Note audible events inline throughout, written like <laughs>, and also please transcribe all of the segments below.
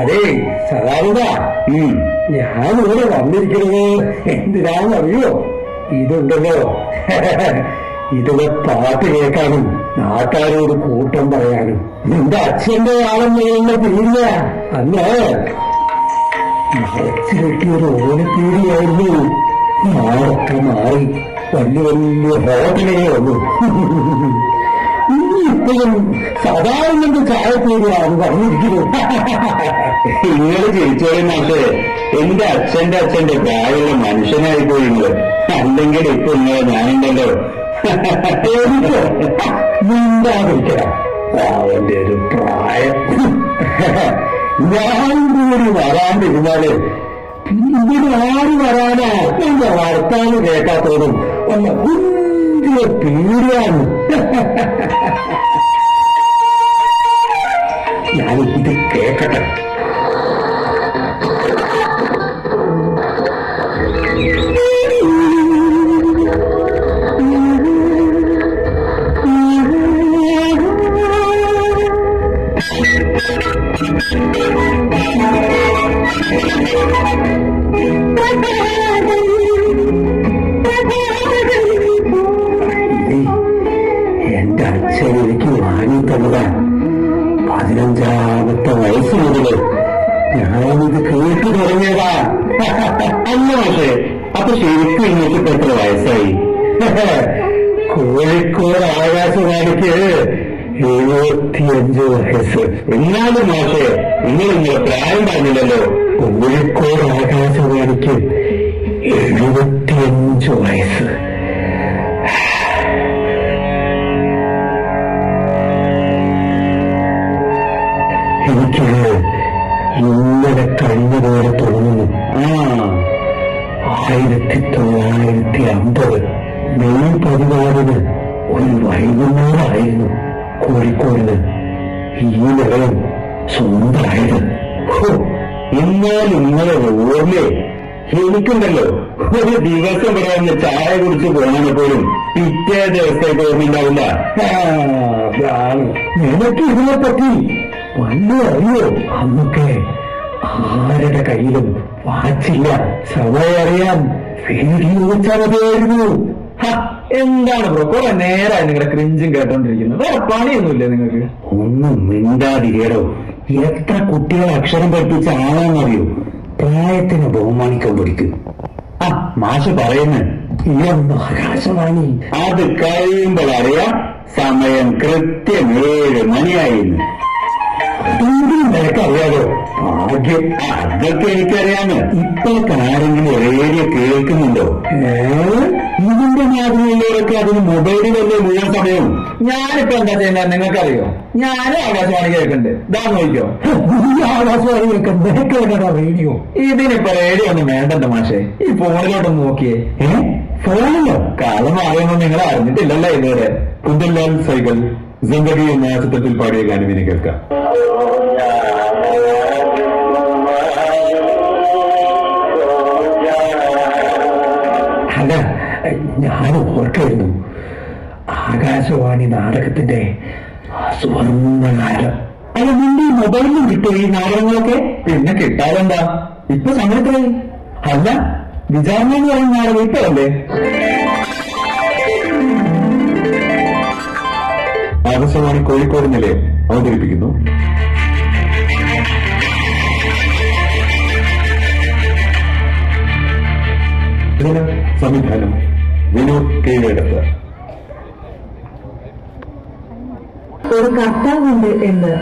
അതെ. സദാനന്ദ. ഞാൻ ഇവിടെ വന്നിരിക്കുന്നത് എന്തിനാണെന്ന് അറിയോ ഇതുണ്ടല്ലോ. ഇതിലെ പാട്ട് കേൾക്കാനും നാട്ടുകാരോട് കൂട്ടം പറയാനും. നിന്റെ അച്ഛന്റെ ആളം ചെയ്യുന്ന തീരില്ല അന്ന് മറച്ചു കെട്ടിയൊരു ഓലപ്പീടിയായിരുന്നു. മാറൊക്കെ മാറി വലിയ വലിയ ഹോട്ടലേ വന്നു ഇനി ഇപ്പോഴും സാധാരണ ചായപ്പീടിയാണ് പറഞ്ഞിരിക്കുന്നത് നിങ്ങൾ ചിരിച്ചോളി മാഷേ എന്റെ അച്ഛന്റെ അച്ഛന്റെ പ്രായമുള്ള മനുഷ്യനായി പോയി നിങ്ങൾ അല്ലെങ്കിൽ ഇപ്പൊ നിങ്ങളെ ഞാനുണ്ടല്ലോ. മിണ്ടാതിരിക്കണം അവന്റെ ഒരു പ്രായം. ഞാൻ കൂടി വരാണ്ടിരുന്നാൽ ഇവിടെ ആര് വരാനാ? എന്റെ വർത്താനം കേൾക്കാത്തതും വല്ല കുഞ്ചിയ പീടിയാണ് കേക്കട്ടെ. ഇത് എന്റെ അച്ഛൻ എനിക്ക് വാങ്ങി തന്നതാ പതിനഞ്ചാമത്തെ വയസ്സ് മുതൽ ഞാനിത് കേട്ടു തുടങ്ങിയതാ അല്ല പക്ഷേ അപ്പൊ ശരിക്കും ഇപ്പൊ എത്ര വയസ്സായി കോഴിക്കോട് ആകാശവാണിക്ക് എഴുപത്തിയഞ്ച് വയസ്സ് എന്നാലും മാഷെ നിങ്ങൾ നിങ്ങളെ പ്രായം പറഞ്ഞില്ലല്ലോ കോഴിക്കോട് ആകാശവാണിക്ക് എഴുപത്തിയഞ്ച് വയസ്സ് ഇന്നലെ കഴിഞ്ഞ പോലെ തോന്നുന്നു. ആയിരത്തി തൊള്ളായിരത്തി അമ്പത് മെയ് പതിനാറിന് ഒരു വൈകുന്നേരമായിരുന്നു കോഴിക്കോടിന്. ഈ നിലയം സ്വന്തമായത്. എന്നാൽ ഇന്നലെ ഓർമ്മേ. എനിക്കുണ്ടല്ലോ ഒരു ദിവസം വരെ ഒന്ന് ചായ കുടിച്ച് പോകണ പോലും പിറ്റേ ദിവസത്തേക്ക് ഓർമ്മയുണ്ടാവില്ല. നിനക്ക് ഇതിനെപ്പറ്റി വല്ല അറിയോ അന്നൊക്കെ ആരുടെ കയ്യിലും വാച്ചില്ല. സമയം അറിയാൻ വീഡിയോ വെച്ചാൽ മതിയായിരുന്നു. ഹ, എന്താണ് ബ്രോ? കുറെ നേരമായി നിങ്ങളുടെ ക്രിഞ്ചും കേട്ടോണ്ടിരിക്കുന്നത്. വേറെ പണിയൊന്നുമില്ലേ നിങ്ങൾക്ക്? ഒന്നും മിണ്ടാതിരിയടോ. എത്ര കുട്ടികളെ അക്ഷരം പഠിപ്പിച്ച ആളാണെന്നറിയോ? പ്രായത്തിന് ബഹുമാനിക്കാൻ പഠിക്കും. ആ മാഷ് പറയുന്നു. ആകാശവാണി അത് കഴിയുമ്പോൾ അറിയാം. സമയം കൃത്യം ഏഴ് മണിയായിരുന്നു നിനക്കറിയാലോ? ഭാഗ്യം അതൊക്കെ എനിക്കറിയാമോ? ഇപ്പൊ ആരെങ്കിലും റേഡിയോ കേൾക്കുന്നുണ്ടോ? ഇതിന്റെ മാതൃകയിലൊക്കെ അതിന് മൊബൈലിലല്ലേ മുഴുവൻ സമയം? ഞാനിപ്പോ എന്താ ചെയ്യുന്ന നിങ്ങൾക്കറിയോ? ഞാനും ആകാശവാണി കേൾക്കുന്നുണ്ട് ഇതാ നോക്കിയോ ആകാശവാണി ആകാശവാണിയൊക്കെ നിനക്കേടാ റേഡിയോ. ഇതിനിപ്പോ റേഡിയോ ഒന്നും വേണ്ടണ്ട മാഷേ. ഈ ഫോണിലോട്ട് നോക്കിയേ. ഫോണിലോ? കാലം അറിയുമ്പോൾ നിങ്ങൾ അറിഞ്ഞിട്ടില്ലല്ലോ ഇതുവരെ. കുന്തൻലാൽ സൈകൾ എന്ന ചിത്രത്തിൽ പാടിയ ഗാനം ഇനി കേൾക്കാം. അല്ല ഞാൻ ഓർക്കായിരുന്നു. ആകാശവാണി നാടകത്തിന്റെ സുവർണകാലം അല്ല നിന്റെ മൊബൈലിൽ കിട്ടും ഈ നാടകങ്ങളൊക്കെ പിന്നെ കിട്ടാതെന്താ? ഇപ്പൊ സമയത്തായി അല്ല വിചാരണ എന്ന് പറയുന്ന നാടകം ഇപ്പൊ അല്ലേ ആകാശവാണി കോഴിക്കോട് നിലയം അവതരിപ്പിക്കുന്നു സംവിധാനം. വിനോദ് കീഴടത്ത്. ഒരു കർത്താവുണ്ട് എന്ന്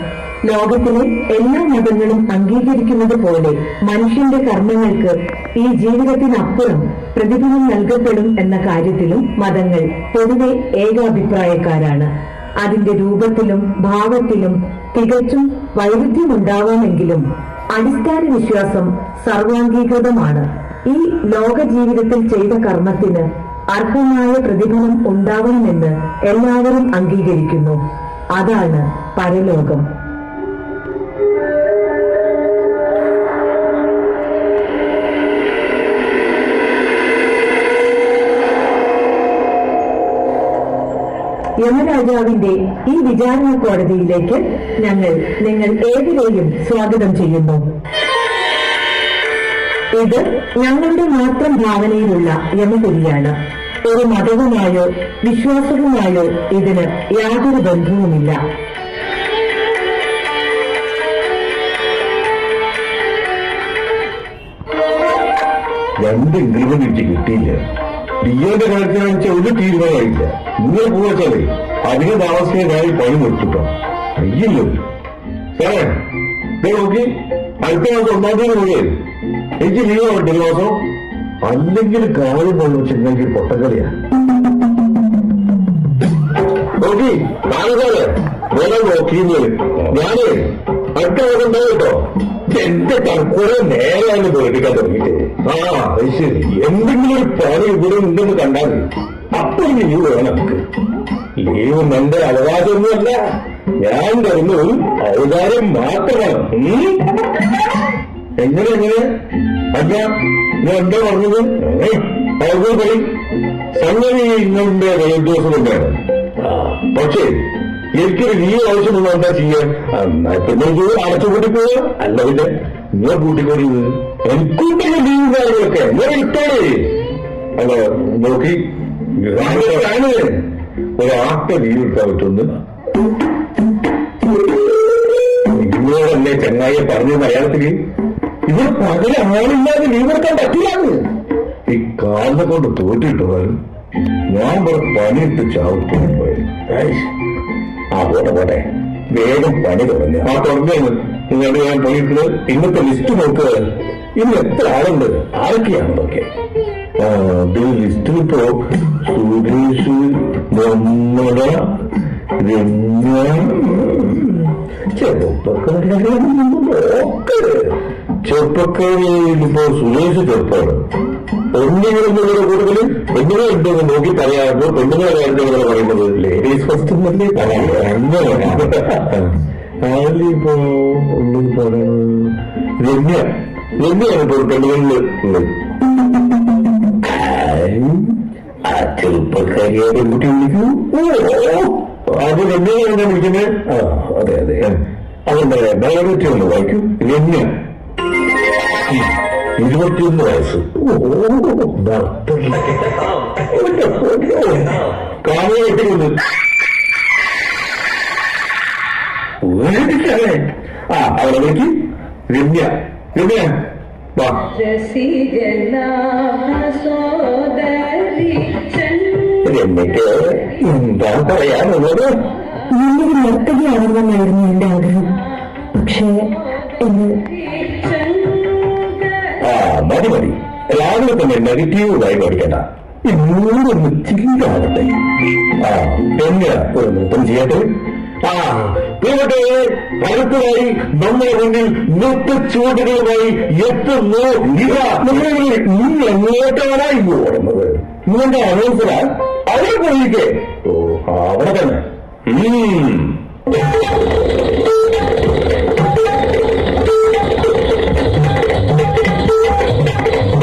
ലോകത്തിലെ എല്ലാ മതങ്ങളും അംഗീകരിക്കുന്നത് പോലെ മനുഷ്യന്റെ കർമ്മങ്ങൾക്ക് ഈ ജീവിതത്തിനപ്പുറം പ്രതിഫലം നൽകപ്പെടും എന്ന കാര്യത്തിലും മതങ്ങൾ പൊതുവെ ഏകാഭിപ്രായക്കാരാണ്. അതിന്റെ രൂപത്തിലും ഭാവത്തിലും തികച്ചും വൈരുദ്ധ്യമുണ്ടാവാമെങ്കിലും അടിസ്ഥാന വിശ്വാസം സർവാംഗീകൃതമാണ്. ഈ ലോക ജീവിതത്തിൽ ചെയ്ത കർമ്മത്തിന് അർഹമായ പ്രതിഫലം ഉണ്ടാവണമെന്ന് എല്ലാവരും അംഗീകരിക്കുന്നു. അതാണ് പരലോകം. യമരാജാവിന്റെ ഈ വിചാരണ കോടതിയിലേക്ക് ഞങ്ങൾ നിങ്ങൾ ഏവരെയും സ്വാഗതം ചെയ്യുന്നു. ഇത് ഞങ്ങളുടെ മാത്രം ഭാവനയിലുള്ള യമകുരിയാണ് ഒരു മതവുമായോ വിശ്വാസവുമായോ ഇതിന് യാതൊരു ബന്ധവുമില്ല. രണ്ട് ഇൻക്രിമെന്റ് എനിക്ക് കിട്ടിയില്ല കാര്യത്തിൽ വെച്ചാൽ ഒരു തീരുമാനമായില്ല നിങ്ങൾ പോവച്ചാലേ അധികം താമസിക്കാനായി പണി നിർത്തിട്ടോ അയ്യല്ലോ സാറേ നോക്കി. അടുത്ത മാസം ഒന്നാം തീയതി പോയേ എനിക്ക് ലീവ് ആവട്ടെ ഒരു മാസം. അല്ലെങ്കിൽ കാര്യം പോലും ചെങ്ങാക്കി പൊട്ടക്കളിയാ നോക്കി. താമസാലേ വേറെ നോക്കിയെന്ന്. ഞാനേ അടുത്ത മാസം ഉണ്ടാവും കേട്ടോ. എന്റെ തൽക്കുറെ നേരെയാണ് പേടിക്കാൻ തുടങ്ങിയിട്ട് ആ ശരി. എന്തെങ്കിലും ഒരു പണി ഇവിടെ ഉണ്ടെന്ന് കണ്ടാൽ അപ്പൊ ലീവ് വേണം ലീവ് എന്റെ അവകാശമൊന്നുമല്ല. ഞാൻ തരുന്ന ഒരു ഔദാര്യം മാത്രമാണ്? എങ്ങനെ എങ്ങനെ അല്ല ഞാൻ എന്താ പറഞ്ഞത്? അവർക്ക് പറയും സംഗതി ഇന്നുണ്ട് ദിവസം കൊണ്ടാണ്. പക്ഷേ എനിക്കൊരു ലീവ് ആവശ്യമുള്ള എന്താ ചെയ്യാൻ? പിന്നെ അടച്ചുകൂട്ടി പോവാ. അല്ല പിന്നെ നീ കൂട്ടിക്കോടി എനിക്കുണ്ടല്ലോ ലീവ് കാര്യങ്ങളൊക്കെ. ഞാൻ ഇട്ടേ അല്ല നോക്കി. ഒരു ആട്ട ലീവ് എടുക്കാൻ പറ്റുന്നു നിങ്ങളോടല്ലേ ചെങ്ങായിയെ പറഞ്ഞു മലയാളത്തിൽ? ഇവർ പകല ആളില്ലാതെ ലീവ് എടുക്കാൻ പറ്റില്ലാന്ന്. ഈ കാലിനെ കൊണ്ട് തോറ്റിട്ടു ഞാൻ ഇവിടെ പണിയിട്ട് ചാവിട്ടു പോയി. ആ പോട്ടെ പോട്ടെ. വേഗം പണി തുടങ്ങി. ആ തുടങ്ങിയാണ് നിങ്ങളുടെ ഞാൻ പോയിട്ട് ഇന്നത്തെ ലിസ്റ്റ് നോക്കുക. ഇന്ന് എത്ര ആളുണ്ട്? ആരൊക്കെയാണെന്നൊക്കെ ലിസ്റ്റിലിപ്പോ സുരേഷ് മമ്മട രമ്യ ചെറുപ്പക്കാരിപ്പോ സുരേഷ് ചെറുപ്പമാണ്. നിങ്ങളുടെ കൂടുതൽ പെണ്ണുങ്ങൾ ഉണ്ടെന്ന് നോക്കി പറയാറുണ്ട്. പെണ്ണുങ്ങളെ നിങ്ങൾ പറയുന്നത്? ലേഡീസ് ഫസ്റ്റ് എന്നല്ലേ അങ്ങനെ പറയുന്നത്? രമ്യ. രമ്യാണ് ഇപ്പോൾ പെണ്ണുങ്ങളിൽ ആ വിളിക്കൂ അത് രമ്യാണ് വിളിക്കുന്നത്. ആ അതെ അതെ. അതെന്താ? ബയോഡേറ്റ് ഒന്ന് വായിക്കും. രമ്യ. ഇരുപത്തിയൊന്ന് വയസ്സ്. കാമയെത്തിക്കുന്നു ആ അവരെ വിളിക്ക്. രമ്യ രമ്യ. രമ്യക്ക് എന്താ പറയാനുള്ളത്? നല്ലൊരു നർത്തകിയാവണമെന്നായിരുന്നു എന്റെ ആഗ്രഹം. പക്ഷേ മതി മതി. രാവിലെ തന്നെ നെഗറ്റീവായി പഠിക്കണ്ട. ഇന്നോടൊന്ന് ചില്ലാവട്ടെ ആ പിന്നെ ഒരു നൃത്തം ചെയ്യട്ടെ. ആ നമ്മുടെ മുന്നിൽ നൃത്ത ചുവടുകളുമായി എത്തുന്നു ഇവ. നമ്മുടെ നീ എങ്ങോട്ടാണ് ഓടുന്നത്. നിങ്ങളുടെ അനൗൺസറാ അവിടെ പോയിക്കേ ഓ അവിടെ തന്നെ. Thank you.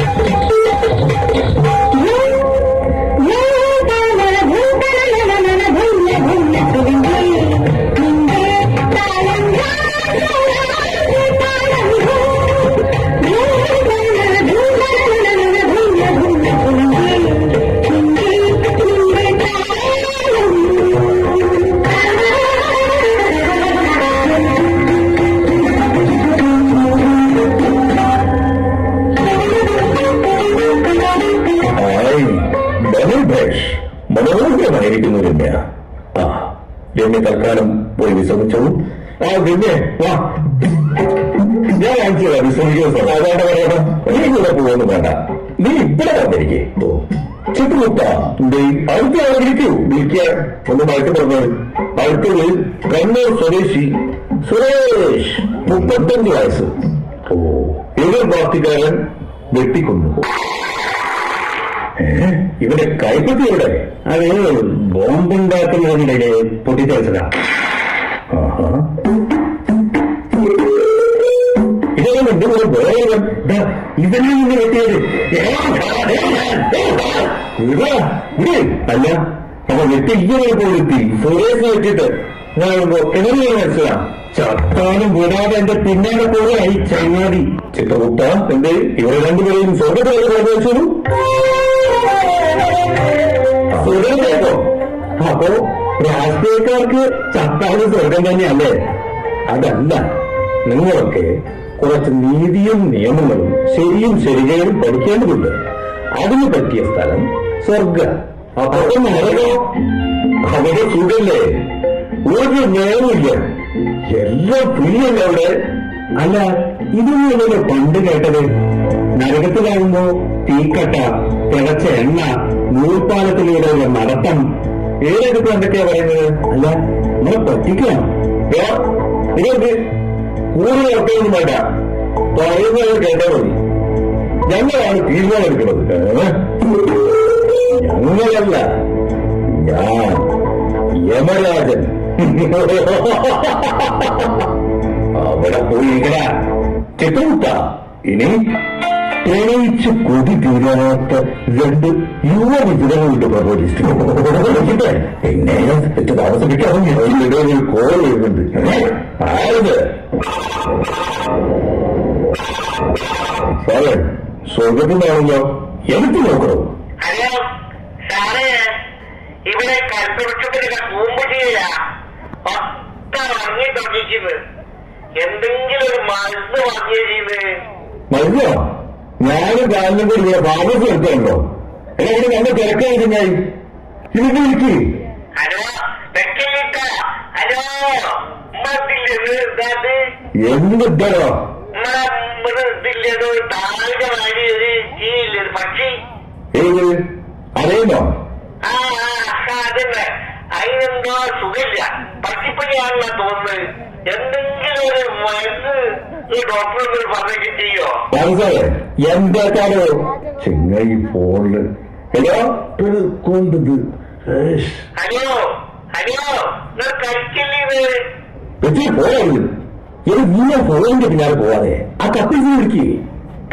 അടുത്ത ആളെ വിളിക്കൂ ഒന്ന് മാറ്റി പറഞ്ഞത് അടുത്തത് കണ്ണൂർ സ്വദേശി സുരേഷ് മുപ്പത്തഞ്ച് വയസ്സ്. ഓ എതിർ പാർട്ടിക്കാരൻ വെട്ടിക്കൊന്നു. ഇവിടെ ഇവിടെ അത് ബോംബുണ്ടാക്കുന്നതിനിടെ പൊട്ടിത്തെറിച്ചതാ. ആഹാ. ഇതെങ്ങനെ എന്റെ കൂടെ വേറെ ഇവനെ നിന്ന് കിട്ടിയത് അല്ല അപ്പൊ വെട്ടി ഇങ്ങനെ പോലെത്തി സുരേഷ് വെച്ചിട്ട് ഞാൻ എങ്ങനെയാണ് മനസ്സിലാ ചത്താനും വിടാതെ എന്റെ പിന്നാലെ പോലെയായി ചങ്ങാതി ചിത്രഗുപ്ത എന്ത് ഇവരെ രണ്ടുപേരെയും സ്വർഗത്തിലേക്ക് പ്രവേശിച്ചു സുരേഷേക്കോ അപ്പോ രാഷ്ട്രീയക്കാർക്ക് ചത്താനും സ്വർഗം തന്നെയല്ലേ അതല്ല നിങ്ങളൊക്കെ കുറച്ച് നീതിയും നിയമങ്ങളും ശരിയും ശരികയും പഠിക്കേണ്ടതുണ്ട്. അതിന് പറ്റിയ സ്ഥലം സ്വർഗ അവിടെ സുഖല്ലേ? ഒരു നേരമില്ല എല്ലാം പുലിയല്ല അവിടെ? അല്ല ഇതൊന്നും പണ്ട് കേട്ടത്? നരകത്തിലാകുമ്പോ തീക്കട്ട തിളച്ച എണ്ണ നൂൽപ്പാലത്തിലൂടെയുള്ള നടത്തം ഏതൊക്കെ എന്തൊക്കെയാ പറയുന്നത്? അല്ല നമ്മളെ പറ്റിക്കണം. ഇതുണ്ട് കൂടുതൽ ഉറപ്പൊന്നും വേണ്ട പറയുന്നത് കേട്ടാ മതി ഞങ്ങളാണ് തീരുമാനമെടുക്കുന്നത് ഏ? ഞങ്ങളല്ല ഞാൻ യമരാജൻ അവിടെ പോയി ഇരിക്കണ ചിത്രമുട്ട ഇനി പ്രണയിച്ച് കൊതി തീരാത്ത രണ്ട് യുവ വിചിതങ്ങളുണ്ട് പ്രബോധിച്ചിട്ട് പിന്നെ വെച്ച് താമസിപ്പിക്കാൻ അതിനിടെ ഒരു കോൾ വരുന്നുണ്ട് ആയത് സാറേ സ്വർഗത്തിനാണല്ലോ എനിക്ക് നോക്കണം ഹലോ സാറേ ഇവിടെ കൽപ്പവൃക്ഷത്തിന്റെ കൂമ്പ് ചെയ്യില്ല ഒക്കെ വാങ്ങി തുടങ്ങിക്കുന്നത് എന്തെങ്കിലും ഒരു മരുന്ന് വാങ്ങിയ ചെയ്യുന്നത് മരുന്നോ? ഞാനും കാലിനും കൂടി ഇവിടെ ഫാമസി എടുത്തുണ്ടോ? എടാ ഇവിടെ നല്ല തിരക്കായിരുന്നായി ഇതിന്റെ വിളിക്ക് ഹലോ വെക്കലിട്ട. ഹലോ. ഒരു പക്ഷി? ഏത്? അറിയുന്നോ? അതിനെന്തോ സുഖമില്ല. പക്ഷിപ്പനിയാണെന്നാ തോന്നുന്നത്. എന്തെങ്കിലും ഒരു മരുന്ന് ഡോക്ടർ പറഞ്ഞു ചെയ്യോ? മനസ്സിലായേ? എന്താക്കാലോ ചെങ്ങായി ഫോണിൽ. എടാ കൊണ്ടത് ഹലോ? ഹലോ കഴിക്കില്ലേ ഇത് പോയായിരുന്നു പോയത് ഇത് നീ ആ ഫോണിന്റെ പിന്നാലെ പോവാതെ. ആ കപ്പിൾസ് വിളിക്ക്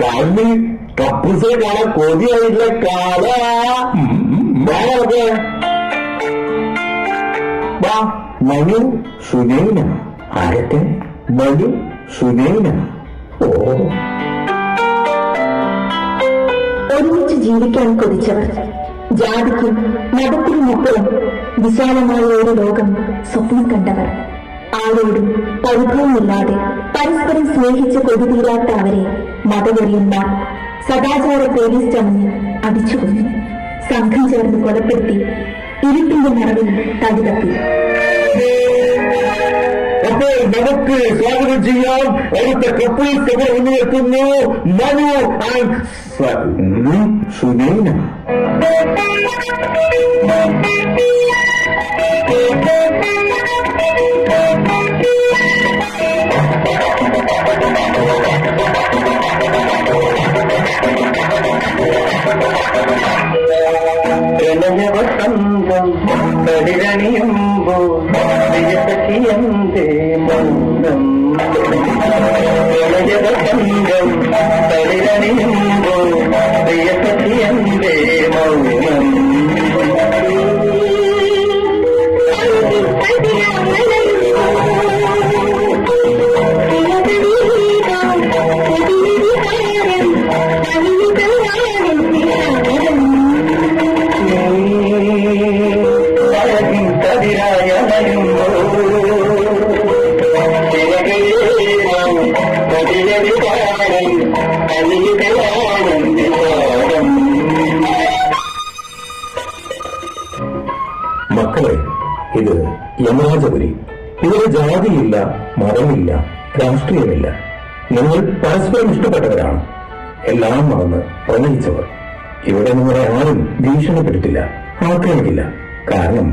കണ്ണ് കപ്പിസെ കാണാൻ കൊതിയായിട്ടുള്ള കാല. മനു സുനൈന. ആരൊക്കെ? മനു സുനൈന. ഓ. ഒരുമിച്ച് ജീവിക്കാൻ കൊതിച്ചവർ. ജാതിക്കും മതത്തിനുമൊപ്പവും വിശാലമായ ഒരു ലോകം സ്വപ്നം കണ്ടവർ. ആരോടും പരിഭവമില്ലാതെ പരസ്പരം സ്നേഹിച്ച് കൊതിതീരാത്ത അവരെ മതവെറിയന്മാർ സദാചാര ചമഞ്ഞ് അടിച്ചുകൊന്നു. സംഘം ചേർന്ന് കൊലപ്പെടുത്തി ഇരുട്ടിന്റെ മറവിൽ തടിതപ്പി നമുക്ക് സ്വാഗതം ചെയ്യാം. അടുത്ത കപ്പിൾസ് ഇവിടെ മുന്നിലെത്തുന്നു മനു ആൻഡ് സുനൈന. വസന്തം കടിരണിയുമ്പോ പ്രിയസഖിയന്തേ മൗനം വസന്തം കടിരണിയുമ്പോ പ്രിയസഖിയന്തേ മൗനം എല്ലാം മറന്ന് പ്രണയിച്ചവർ ഇവിടെ നിങ്ങളെ ആരും ഭീഷണിപ്പെടുത്തില്ല ആക്രമിക്കില്ല. കാരണം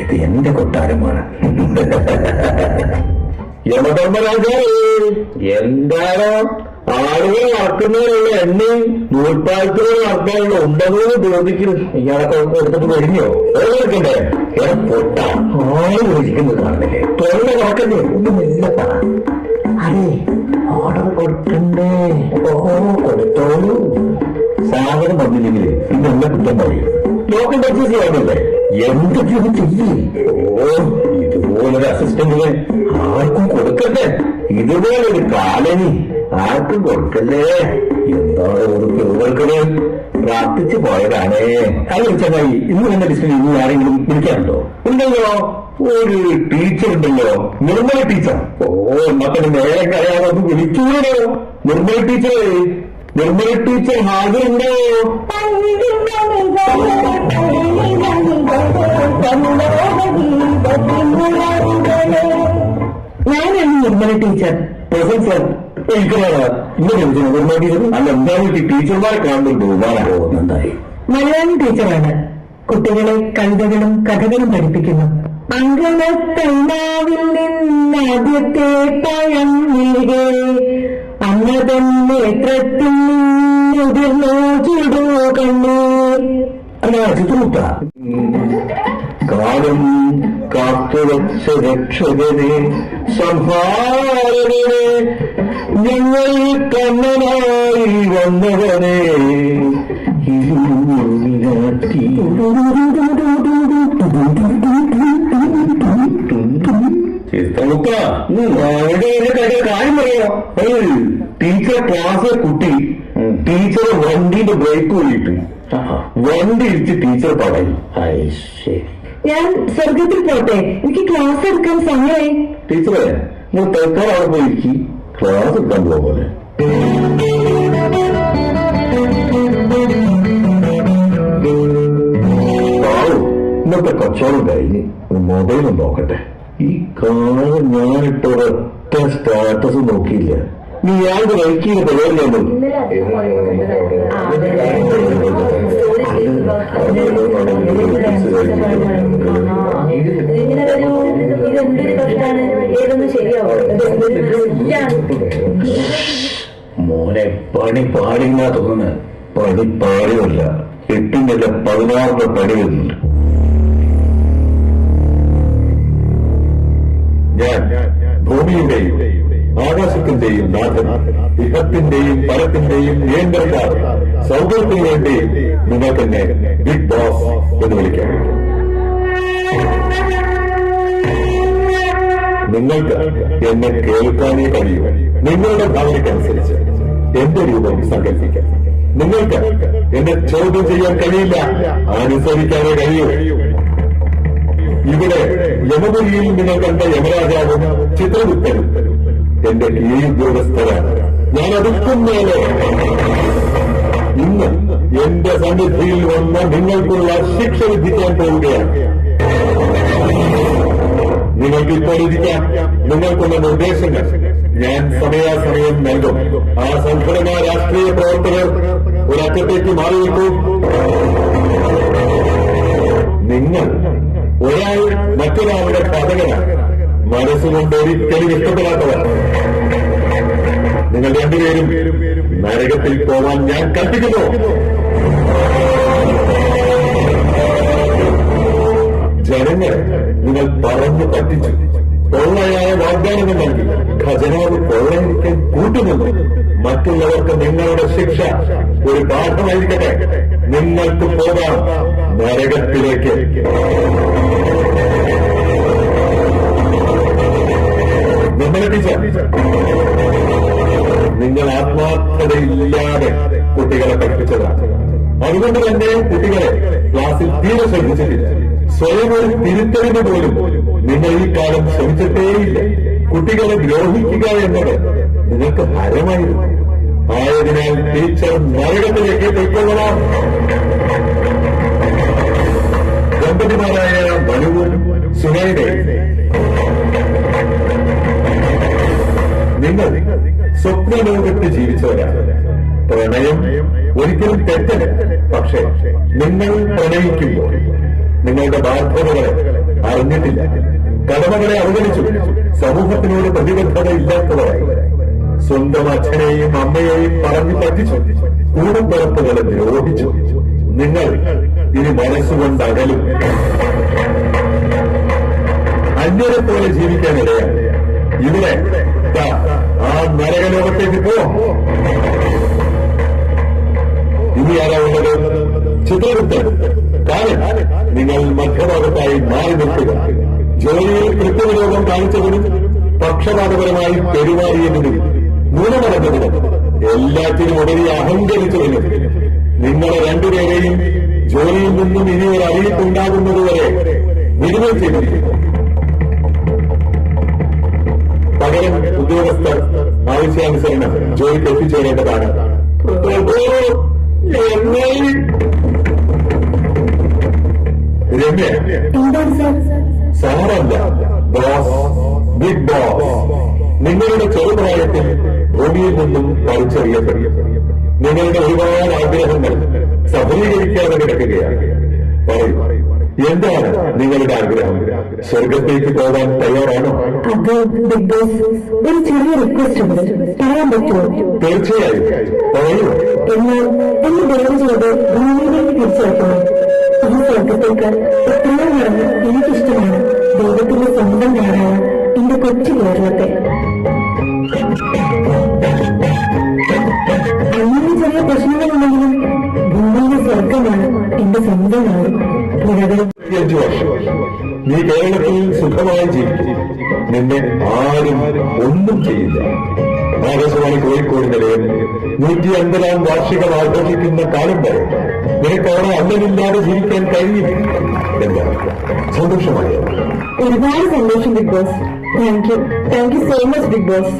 ഇത് എന്റെ കൊട്ടാരമാണ്. <laughs> എന്താണ് ആളുകൾ നടക്കുന്നതിനുള്ള എണ്ണയും നൂൽപ്പാലത്തുകൾ നടത്താനുള്ള ഉണ്ടെന്ന് ചോദിക്കുന്നു ഇയാളൊക്കെ എടുത്തിട്ട് കഴിഞ്ഞോ എടുക്കണ്ടേ? എടാ പൊട്ട ആൾ വിളിക്കുന്നത് കാണുന്നില്ലേ? തൊഴിൽ നടക്കണ്ടേ ഒന്നും ഇല്ലപ്പ അതെ ഓർഡർ കൊടുക്കണ്ടേ ഓ കൊടുത്തോളൂ. സാധനം വന്നില്ലെങ്കിൽ ഇന്നെല്ലാം കുറ്റം പറയും. ടോക്കൺ പർച്ചേസ് ചെയ്യാനല്ലേ എന്തൊക്കെയാണ് ചെയ്യേ? ഓ ഇതുപോലൊരു അസിസ്റ്റന്റിനെ ആർക്കും കൊടുക്കല്ലേ ഇതുപോലൊരു കാലനി ആർക്കും കൊടുക്കല്ലേ എന്താണ് ഒരു കൊടുക്കണേ പ്രാർത്ഥിച്ചു പോയതാണ്. അല്ല ചെന്നായി ഇന്ന് തന്നെ ഡിസ്റ്റിൽ ഇനി ആരെങ്കിലും വിളിക്കാറുണ്ടോ ഉണ്ടല്ലോ. ഒരു ടീച്ചർ ഉണ്ടല്ലോ. നിർമ്മല ടീച്ചർ ഓ മക്കളെ നേരെ കരയാതെ ഒന്ന് വിളിച്ചൂടോ നിർമ്മല ടീച്ചർ നിർമ്മല ടീച്ചർ ഹാജരുണ്ടോ? ഞാനാണ് നിർമ്മല ടീച്ചർ ടീച്ചർമാരെ മലയാളം ടീച്ചറാണ്. കുട്ടികളെ കവിതകളും കഥകളും പഠിപ്പിക്കുന്നു. അങ്കണത്തൈനാവിൽ നിന്ന് ആദ്യത്തെ പഴം തന്നെ നേത്രത്തിൽ ചുടു കണ്ണീർ അല്ല കാലം കാത്തുവച്ച രക്ഷകനെ സംഹാരനെ ഞങ്ങൾ കണ്ണനായി വന്നവനെ അവിടെ ഒരു കാര്യം പറയാം ഏയ്, ടീച്ചർ ക്ലാസ്സിലെ കുട്ടി. ടീച്ചർ വണ്ടിന്റെ ബ്രേക്ക് കൂടിയിട്ട്. വണ്ടി ഇടിച്ച് ടീച്ചർ പറയും ശരി. ഞാൻ സ്വർഗത്തിൽ പോട്ടെ? എനിക്ക് ക്ലാസ് എടുക്കാൻ സമയമായി ടീച്ചറെ നിങ്ങൾ തൽക്കാലം അവിടെ പോയി ഇരിക്കി. ക്ലാസ് എടുക്കാൻ പോലെ പാവം ഇന്നത്തെ കച്ചവടം കഴിഞ്ഞ് മൊബൈൽ നോക്കട്ടെ. ഈ കാണാൻ ഞാനിട്ട ഒരൊറ്റ സ്റ്റാറ്റസ് നോക്കിയില്ല. നീ യാതൊരു വൈക്കിയ പരിപാടിയാണ് മോനെ പണി പാടില്ല തോന്നുന്നു. പണി പാടിയല്ല എട്ടിന്റെ പതിനാറിന്റെ പണി വരുന്നുണ്ട്. ഞാൻ ഭൂമിയുടെയും ആകാശത്തിന്റെയും നാഥൻ ഇഹത്തിന്റെയും പരത്തിന്റെയും നിയന്ത്രണക്കാർ സൗകര്യത്തിന് വേണ്ടി നിങ്ങൾക്കെന്നെ ബിഗ് ബോസ് എന്ന് വിളിക്കാം. നിങ്ങൾക്ക് എന്നെ കേൾക്കാനേ കഴിയൂ. നിങ്ങളുടെ ഭാവനയ്ക്കനുസരിച്ച് എന്റെ രൂപം സങ്കല്പിക്കാം. നിങ്ങൾക്ക് എന്നെ ചോദ്യം ചെയ്യാൻ കഴിയില്ല. അനുസരിക്കാനേ കഴിയൂ. ഇവിടെ യമപുരിയിൽ നിങ്ങൾ കണ്ട യമരാജാവും ചിത്രഗുപ്തനും എന്റെ കീഴുദ്യോഗസ്ഥരാണ്. ഞാൻ അടുക്കും മേലെ. ഇന്ന് എന്റെ സന്നിധിയിൽ വന്ന് നിങ്ങൾക്കുള്ള ശിക്ഷ വിധിക്കാൻ പോവുകയാണ്. നിങ്ങൾക്ക് ഇപ്പോൾ ഇരിക്കാം നിങ്ങൾക്കുള്ള നിർദ്ദേശങ്ങൾ ഞാൻ സമയാസമയം നൽകും. ആ സംഘടനാ രാഷ്ട്രീയ പ്രവർത്തകർ ഒരറ്റത്തേക്ക് മാറി നിൽക്കൂ നിങ്ങൾ ഒരാൾ മറ്റൊരാളുടെ പതകനാണ് മനസ്സുകൊണ്ട് ഒരിക്കലും ഇഷ്ടപ്പെടാത്തവർ. നിങ്ങൾ രണ്ടുപേരും നരകത്തിൽ പോവാൻ ഞാൻ കൽപ്പിക്കുന്നു. ജനങ്ങളെ നിങ്ങൾ പറഞ്ഞു പറ്റിച്ചു. പൊള്ളയായ വാഗ്ദാനങ്ങൾ നൽകി. ഖജനാവ് പൊള്ളയിരിക്കാൻ കൂട്ടുനിന്നു. മറ്റുള്ളവർക്ക് നിങ്ങളുടെ ശിക്ഷ ഒരു പാഠമായിരിക്കട്ടെ നിങ്ങൾക്ക് പോകാം. നരകത്തിലേക്ക്. നിങ്ങൾ ആത്മാർത്ഥതയില്ലാതെ കുട്ടികളെ പഠിപ്പിച്ചതാണ് അതുകൊണ്ട് തന്നെ കുട്ടികളെ ക്ലാസ്സിൽ തീരെ ശ്രദ്ധിച്ചിട്ടില്ല. സ്വയം ഒരു തിരുത്തലിന് പോലും നിങ്ങൾ ഈ കാലം ശ്രമിച്ചിട്ടേയില്ല. കുട്ടികളെ ദ്രോഹിക്കുക എന്നത് നിങ്ങൾക്ക് ഹരമായിരുന്നു ആയതിനാൽ ടീച്ചർ നരകത്തിലേക്ക് പൊയ്ക്കൊള്ളണം. ദമ്പതിമാരായ മനുവും സുനൈഡയും നിങ്ങൾ സ്വപ്നലോകത്ത് ജീവിച്ചവരാണ്. പ്രണയം ഒരിക്കലും തെറ്റല്ല. പക്ഷേ നിങ്ങൾ പ്രണയിക്കുമ്പോൾ നിങ്ങളുടെ ബാധ്യതകളെ അറിഞ്ഞിട്ടില്ല. കടമകളെ അവഗണിച്ചു. സമൂഹത്തിനോട് പ്രതിബദ്ധത ഇല്ലാത്തവരായി സ്വന്തം അച്ഛനെയും അമ്മയെയും പറഞ്ഞു പറ്റിച്ചു. കൂടപ്പിറപ്പുകളെ ദ്രോഹിച്ചു. നിങ്ങൾ ഇനി മനസ്സുകൊണ്ട് അകലും. അന്യരെ പോലെ ജീവിക്കാൻ ജീവിക്കാനിടയാണ് ഇവിടെ ആ നരകലോകത്തേക്ക് പോ. ഇനി ആരാ ഉള്ളത്? ചിത്രഗുപ്തൻ നിങ്ങൾ മധ്യഭാഗത്തായി മാറി നിൽക്കുക. ജോലിയിൽ കൃത്യവിരോധം കാണിച്ചതിനും പക്ഷപാതപരമായി പെരുമാറിയതിനും ഗുണമടഞ്ഞതിനും എല്ലാത്തിനും ഉടനെ അഹങ്കരിച്ചതിനും നിങ്ങളെ രണ്ടുപേരെയും ജോലിയിൽ നിന്നും ഇനി ഒരു അറിയിപ്പുണ്ടാകുന്നതുവരെ വിടുതൽ ചെയ്തിരിക്കുന്നു. പകരം ഉദ്യോഗസ്ഥർ ആവശ്യാനുസരണം ജോലിക്ക് എത്തിച്ചേരേണ്ടതാണ്. രമ്യ സാറല്ല ബോസ് ബിഗ് ബോസ്. നിങ്ങളുടെ ചെറുപ്രായത്തിൽ ഭൂമിയിൽ നിന്നും വലിച്ചെറിയപ്പെടും. നിങ്ങളുടെ ഒരുപാട് ആഗ്രഹങ്ങൾ സഫലീകരിക്കാതെ കിടക്കുകയാണ്. പറയൂ എന്താണ് നിങ്ങളുടെ ആഗ്രഹം? സ്വർഗത്തേക്ക് പോകാൻ തയ്യാറാണോ? ഒരു ചെറിയ റിക്വസ്റ്റ് ഉണ്ട്. പറയാൻ പറ്റുമോ? തീർച്ചയായും. പറയൂ. എന്നാൽ എന്നെ ദയവ് ചെയ്ത് ഭൂമിയിലേക്ക് തിരിച്ചയക്കണം. ഈ സ്വർഗത്തേക്ക് എത്രയോ മടങ്ങ് എനിക്കിഷ്ടമാണ്. ദൈവത്തിന്റെ സ്വന്തം നാടായ എന്റെ കൊച്ചു കേരളത്തെ. അങ്ങനെ ചെറിയ പ്രശ്നങ്ങളുണ്ടെങ്കിലും ഭൂമിയിലെ സ്വർഗമാണ് എന്റെ സ്വന്തം നാട്. നീ കേരളത്തിൽ സുഖമായി ജീവിക്കും. നിന്നെ ആരും ഒന്നും ചെയ്യില്ല. ആകാശവാണി കോഴിക്കോട് നിലയം നൂറ്റി അൻപതാം വാർഷികം ആഘോഷിക്കുന്ന കാലം വരെ നിനക്ക് അവിടെ അന്നമില്ലാതെ ജീവിക്കാൻ കഴിയില്ല എന്താ സന്തോഷമായ. ഒരുപാട് സന്തോഷം big boss thank you thank you so much big boss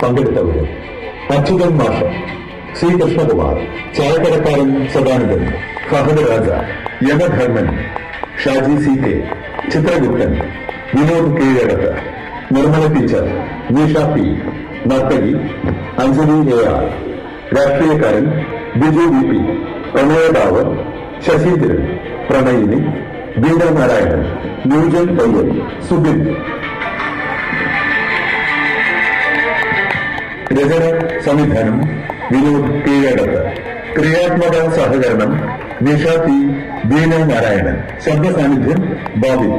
പങ്കെടുത്തവരും Achuthan മാഷ C Krishnakumar ചായക്കടക്കാരൻ Sadanandan Fahad Raja Yamadharman Shaji C K Chitraguptan Vinod Keezhadath Nirmala teacher Nisha P നർത്തകി അഞ്ജലി എ ആർ രാഷ്ട്രീയക്കാരൻ Biju V P പ്രണയദാവ് Saseendran പ്രണയിനി Beena Narayanan new gen പയ്യൻ സുബിൻ രചന സംവിധാനം വിനോദ് കീഴടത്ത് ക്രിയാത്മക സഹകരണം നിഷ പി ബീന നാരായണൻ ശബ്ദ സാന്നിധ്യം ബോബി